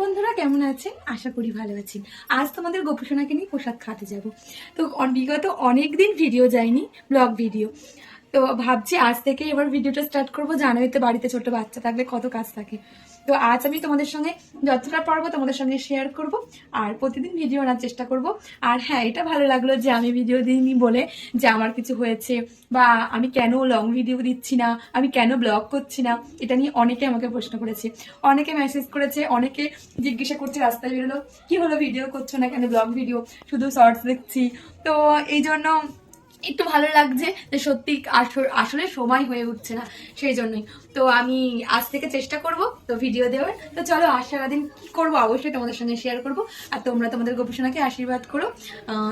বন্ধুরা, কেমন আছেন? আশা করি ভালো আছেন। আজ তোমাদের গোপসোনাকে নিয়ে পোশাক খাতে যাব। তো বিগত অনেক দিন ভিডিও যায়নি, ব্লগ ভিডিও। তো ভাবছি আজ থেকে এবার ভিডিওটা স্টার্ট করব। জানোই তো বাড়িতে ছোট বাচ্চা থাকলে কত কাজ থাকে। তো আজ আমি তোমাদের সঙ্গে যতটা পারব তোমাদের সঙ্গে শেয়ার করব আর প্রতিদিন ভিডিও আনার চেষ্টা করব। আর হ্যাঁ এটা ভালো লাগল যে আমি ভিডিও দিইনি বলে যে আমার কিছু হয়েছে বা আমি কেন লং ভিডিও দিচ্ছি না, আমি কেন ব্লগ করছি না, এটা নিয়ে অনেকে আমাকে প্রশ্ন করেছে। অনেকে মেসেজ করেছে, অনেকে জিজ্ঞাসা করছে, রাস্তায় বেরোলো, কি হলো ভিডিও করছ না কেন? ব্লগ ভিডিও শুধু শর্টস দেখছি। তো এই জন্য একটু ভালো লাগছে যে সত্যি আস- আসলে সময় হয়ে উঠছে না, সেই জন্যই। তো আমি আজ থেকে চেষ্টা করব তো ভিডিও দেওয়ার। তো চলো আজ সারাদিন কী করব অবশ্যই তোমাদের সঙ্গে শেয়ার করব। আর তোমরা তোমাদের গোপসোনাকে আশীর্বাদ করো।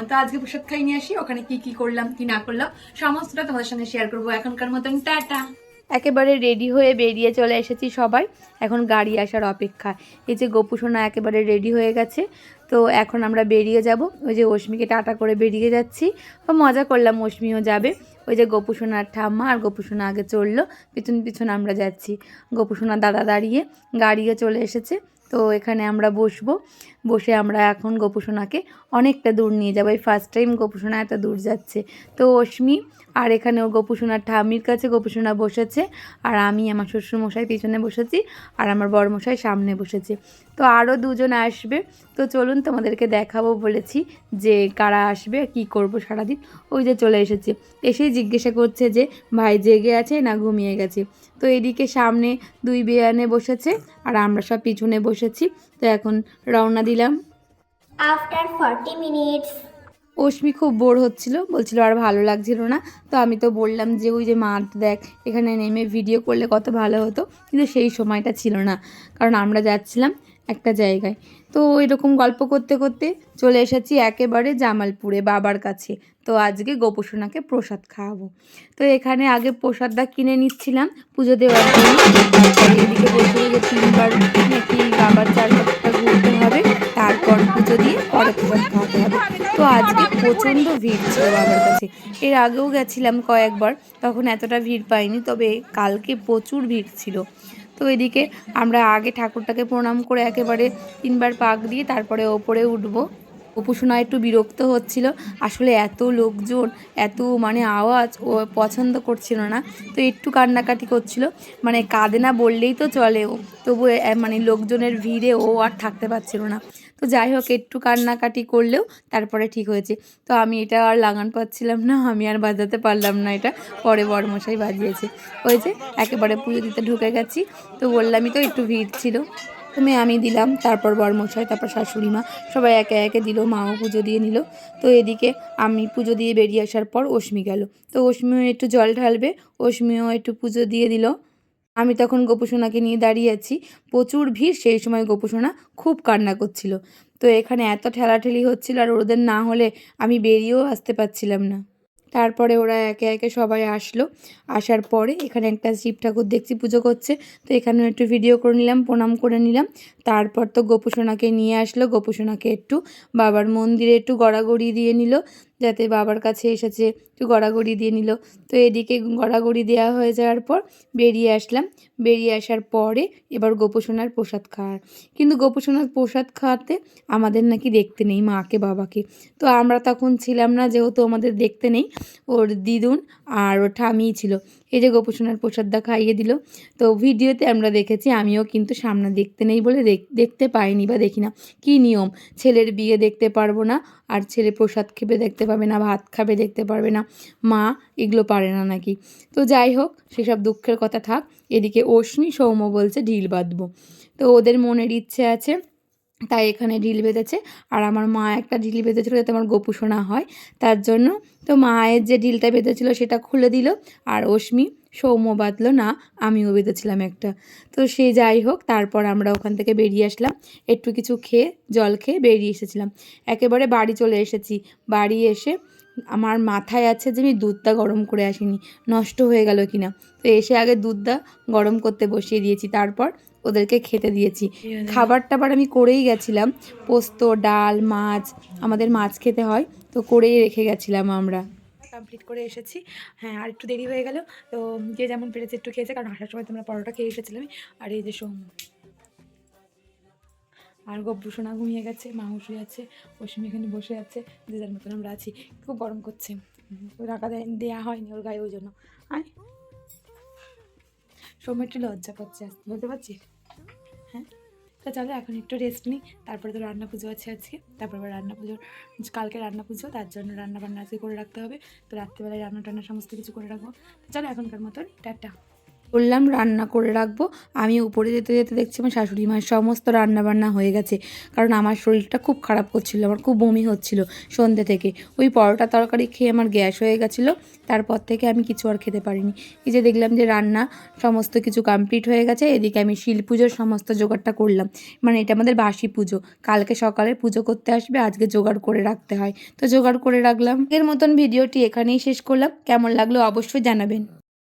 তো আজকে প্রসাদ খাই নিয়ে আসি, ওখানে কি কি করলাম, কি না করলাম, সমস্তটা তোমাদের সঙ্গে শেয়ার করব এখনকার মতন। টাটা! একেবারে রেডি হয়ে বেরিয়ে চলে এসেছি সবাই। এখন গাড়ি আসার অপেক্ষা। এই যে গোপুসোনা একেবারে রেডি হয়ে গেছে। তো এখন আমরা বেরিয়ে যাব। ওই যে অশ্মিকে টাটা করে বেরিয়ে যাচ্ছি। তো মজা করলাম, অশ্মিও যাবে। ওই যে গোপুসোনার ঠাম্মা আর গোপুসোনা আগে চলল। পিছন পিছন আমরা যাচ্ছি। গোপুসোনা দাদা দাঁড়িয়ে গাড়িও চলে এসেছে। তো এখানে আমরা বসবো। বসে আমরা এখন গোপুসোনাকে অনেকটা দূর নিয়ে যাব। এই ফার্স্ট টাইম গোপুসোনা এত দূর যাচ্ছে। তো অশ্মি আর এখানে ও গোপুসোনার ঠাম্মির কাছে গোপুসোনা বসেছে আর আমি আমার শ্বশুরমশাই পিছনে বসেছি আর আমার বড়মশাই সামনে বসেছে। তো আরও দুজন আসবে। তো চলুন তোমাদেরকে দেখাবো বলেছি যে কারা আসবে কি করব সারাদিন। ওই যে চলে এসেছে। এসেই জিজ্ঞাসা করছে যে, ভাই জেগে আছে না ঘুমিয়ে গেছে? তো এদিকে সামনে দুই বেয়ানে বসেছে আর আমরা সব পিছনে বসেছি তো এখন রওনা দিলাম। After 40 minutes, অশ্মি খুব বোর হচ্ছিল বলছিল আর ভালো লাগছিল না তো আমি তো বললাম যে ওই যে মাঠ দেখ এখানে নেমে ভিডিও করলে কত ভালো হতো কিন্তু সেই সময়টা ছিল না কারণ আমরা যাচ্ছিলাম একটা জায়গায়। তো এরকম গল্প করতে করতে চলে এসেছি একেবারে জামালপুরে বাবার কাছে তো আজকে গোপসোনাকে প্রসাদ খাওয়াবো। তো এখানে আগে প্রসাদটা কিনে নিচ্ছিলাম পুজো দেওয়ার জন্য এদিকে বলছিল যে তিনবার নাকি চার চারপাশটা ঘুরতে হবে, তারপর পুজো দিয়ে পরে প্রসাদ খাওয়াতে হবে। তো আজকে প্রচণ্ড ভিড় ছিল আমার কাছে। এর আগেও গেছিলাম কয়েকবার, তখন এতটা ভিড় পাইনি, তবে কালকে প্রচুর ভিড় ছিল। তো এদিকে আমরা আগে ঠাকুরটাকে প্রণাম করে একেবারে তিনবার পাক দিয়ে তারপরে ওপরে উঠবো। উপাসনা একটু বিরক্ত হচ্ছিল। আসলে এত লোকজন, এত মানে আওয়াজ ও পছন্দ করছিল না। তো একটু কান্নাকাটি করছিল। মানে কাঁদে না বললেই তো চলে। ও তবু মানে লোকজনের ভিড়ে ও আর থাকতে পারছিল না। তো যাই হোক, একটু কান্নাকাটি করলেও তারপরে ঠিক হয়েছে। তো আমি এটা আর লাগান পাচ্ছিলাম না, আমি আর বাজাতে পারলাম না এটা। পরে বড়মশাই বাজিয়েছে। ওই যে একেবারে পুজো দিতে ঢুকে গেছি। তো বললামই তো একটু ভিড় ছিল। তুমি আমি দিলাম, তারপর বরমশাই, তারপর শাশুড়ি মা, সবাই একে একে দিল, মাও পুজো দিয়ে নিল। তো এদিকে আমি পুজো দিয়ে বেরিয়ে আসার পর অশ্মি গেল। তো অশ্মিও একটু জল ঢালবে, অশ্মিও একটু পুজো দিয়ে দিল। আমি তখন গোপুসোনাকে নিয়ে দাঁড়িয়ে আছি। প্রচুর ভিড়, সেই সময় গোপুসোনা খুব কান্না করছিল। তো এখানে এত ঠেলাঠেলি হচ্ছিল আর ওদের না হলে আমি বেরিয়েও আসতে পারছিলাম না। তারপরে ওরা একে একে সবাই আসলো। আসার পরে এখানে একটা শিব ঠাকুর দেখছি পুজো করছে। তো এখানে একটু ভিডিও করে নিলাম, প্রণাম করে নিলাম। তারপর তো গোপুসোনাকে নিয়ে আসলো। গোপুসোনাকে একটু বাবার মন্দিরে একটু গড়াগড়ি দিয়ে নিল। যাতে বাবার কাছে এসেছে, একটু গড়াগড়ি দিয়ে নিল। তো এদিকে গড়াগড়ি দেওয়া হয়ে যাওয়ার পর বেরিয়ে আসলাম। বেরিয়ে আসার পরে এবার গোপুসোনার প্রসাদ খাওয়ার। কিন্তু গোপুসোনার প্রসাদ খাওয়াতে আমাদের নাকি দেখতে নেই মাকে, বাবাকে। তো আমরা তখন ছিলাম না, যেহেতু আমাদের দেখতে নেই। ওর দিদুন আর ওর ঠামিই ছিল। এই যে গোপুসোনার প্রসাদটা খাইয়ে দিল। তো ভিডিওতে আমরা দেখেছি, আমিও কিন্তু সামনে দেখতে নেই বলে দেখ- দেখতে পাইনি বা দেখি না। কী নিয়ম? ছেলের বিয়ে দেখতে পারব না, আর ছেলে প্রসাদ খেবে দেখতে পাবে না, ভাত খাবে, দেখতে পারবে না। মা, এগুলো পারে না নাকি? তো যাই হোক, সেসব দুঃখের কথা থাক। এদিকে অশ্মি সৌম্য বলছে, ঢিল বাঁধবো। তো ওদের মনের ইচ্ছে আছে, তাই এখানে ঢিল বেঁধেছে। আর আমার মা একটা ঢিল বেঁধেছিল যাতে আমার গোপু শোনা হয়। তার জন্য তো মায়ের যে ঢিলটা বেঁধেছিল সেটা খুলে দিল। আর অশ্মি সৌম্য বাঁধলো না আমিও বেঁধেছিলাম একটা। তো সে যাই হোক তারপর আমরা ওখান থেকে বেরিয়ে আসলাম। একটু কিছু খেয়ে জল খেয়ে বেরিয়ে এসেছিলাম। একেবারে বাড়ি চলে এসেছি। বাড়ি এসে আমার মাথায় আছে যে আমি দুধটা গরম করে আসিনি নষ্ট হয়ে গেল কিনা। তো এসে আগে দুধটা গরম করতে বসিয়ে দিয়েছি তারপর ওদেরকে খেতে দিয়েছি। খাবার টাবার আমি করেই গেছিলাম। পোস্ত ডাল মাছ আমাদের মাছ খেতে হয় তো করেই রেখে গেছিলাম আমরা। কমপ্লিট করে এসেছি। হ্যাঁ আর একটু দেরি হয়ে গেল। তো যে যেমন পেরেছে একটু খেয়েছে, কারণ আসার সময় তোমরা পরোটা খেয়ে এসেছিলাম। আর এই যে সোম, আর গব্বুসোনা ঘুমিয়ে গেছে মা শুয়ে আছে পশ্চিম এখানে বসে আছে, যে যার মতন আমরা আছি। খুব গরম করছে। রাখা দেয় দেওয়া হয়নি ওর গায়ে ওই জন্য। আয়। সময় একটু লজ্জা করছে, আসতে বলতে পারছিস? হ্যাঁ তো চলো, এখন একটু রেস্ট নিই। তারপরে তো রান্না পুজো আছে আজকে। তারপর আবার রান্না পুজোর কালকে রান্না পুজো, তার জন্য রান্না বান্না আজকে করে রাখতে হবে। তো রাত্রিবেলায় রান্না টান্না সমস্ত কিছু করে রাখব। তো চলো, এখনকার মতন, টাটা। বললাম রান্না করে রাখব। আমি উপরে যেতে যেতে দেখছি আমার শাশুড়ি মায়ের সমস্ত রান্না বান্না হয়ে গেছে। কারণ আমার শরীরটা খুব খারাপ করছিল, আমার খুব বমি হচ্ছিল সন্ধ্যে থেকে। ওই পরোটা তরকারি খেয়ে আমার গ্যাস হয়ে গেছিল, তারপর থেকে আমি কিছু আর খেতে পারিনি। এই যে দেখলাম যে রান্না সমস্ত কিছু কমপ্লিট হয়ে গেছে, এদিকে আমি শিল পুজোর সমস্ত জোগাড়টা করলাম। মানে এটা আমাদের বাসি পুজো, কালকে সকালে পুজো করতে আসবে, আজকে জোগাড় করে রাখতে হয়। তো জোগাড় করে রাখলাম। এর মতন ভিডিওটি এখানেই শেষ করলাম, কেমন লাগল অবশ্যই জানাবেন।